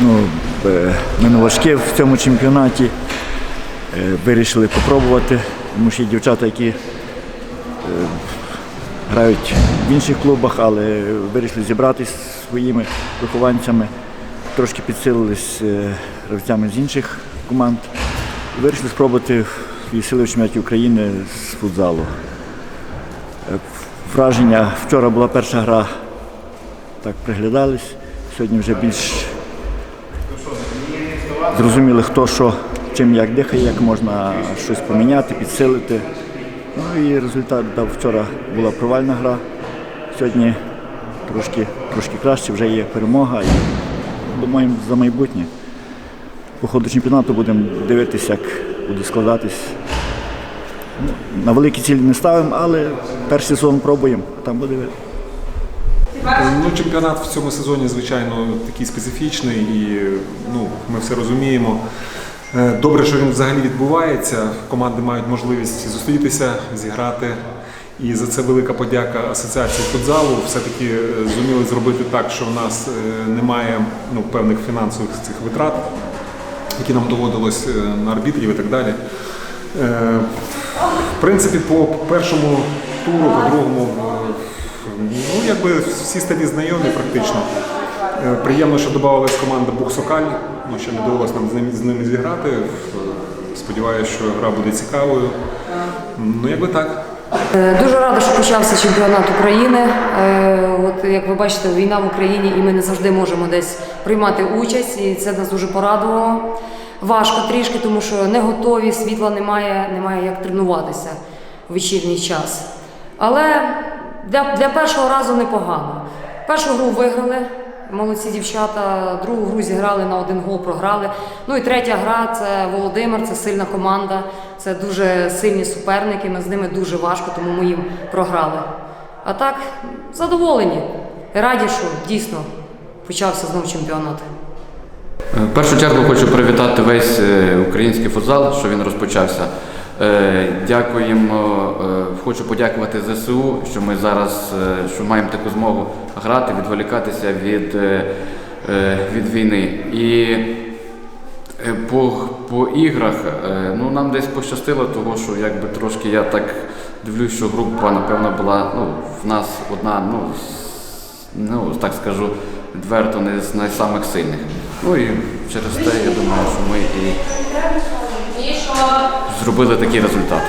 ну, е, ми новачки в цьому чемпіонаті. Е, Вирішили спробувати, тому що є дівчата, які е, грають в інших клубах, але вирішили зібратися зі своїми вихованцями, трошки підсилились е, гравцями з інших команд. Вирішили спробувати свої сили в чемпіонаті України з футзалу. Враження, вчора була перша гра, так приглядались. Сьогодні вже більш зрозуміли, хто що, чим як дихає, як можна щось поміняти, підсилити. Ну і результат дав вчора була провальна гра. Сьогодні трошки, трошки краще, вже є перемога і думаємо за майбутнє. По ходу чемпіонату будемо дивитися, як буде складатись. Ну, На великі цілі не ставимо, але перший сезон пробуємо, там буде видно. Ну, чемпіонат в цьому сезоні, звичайно, такий специфічний, і ну, ми все розуміємо. Е, Добре, що він взагалі відбувається. Команди мають можливість зустрітися, зіграти. І за це велика подяка Асоціації футзалу. Все-таки е, зуміли зробити так, що в нас е, немає ну, певних фінансових цих витрат, які нам доводилось на арбітрів і так далі. В принципі, по першому туру, по другому, ну якби всі старі знайомі практично. Е, Приємно, що додавалась команда Буксокаль. Ну, ще не довелося нам з ними, з ними зіграти. Е, Сподіваюся, що гра буде цікавою. Ну, якби так. Е, Дуже рада, що почався чемпіонат України. От як ви бачите, війна в Україні, і ми не завжди можемо десь приймати участь, і це нас дуже порадувало. Важко трішки, тому що не готові, світла немає, немає як тренуватися в вечірній час. Але для, для першого разу непогано. Першу гру виграли. Молодці дівчата, другу гру зіграли на один гол, програли. Ну і третя гра це Володимир, це сильна команда, це дуже сильні суперники. Ми з ними дуже важко, тому ми їм програли. А так, задоволені. Раді, що дійсно почався знов чемпіонат. Е, В першу чергу хочу привітати весь е, український футзал, що він розпочався. Е, Дякуємо, е, хочу подякувати ЗСУ, що ми зараз е, що маємо таку змогу грати, відволікатися від, від війни. І по, по іграх ну, нам десь пощастило, тому що якби трошки я так дивлюсь, що група, напевно, була ну, в нас одна, ну, ну так скажу, відверто не з найсамих сильних. Ну і через те я думаю, що ми і зробили такий результат.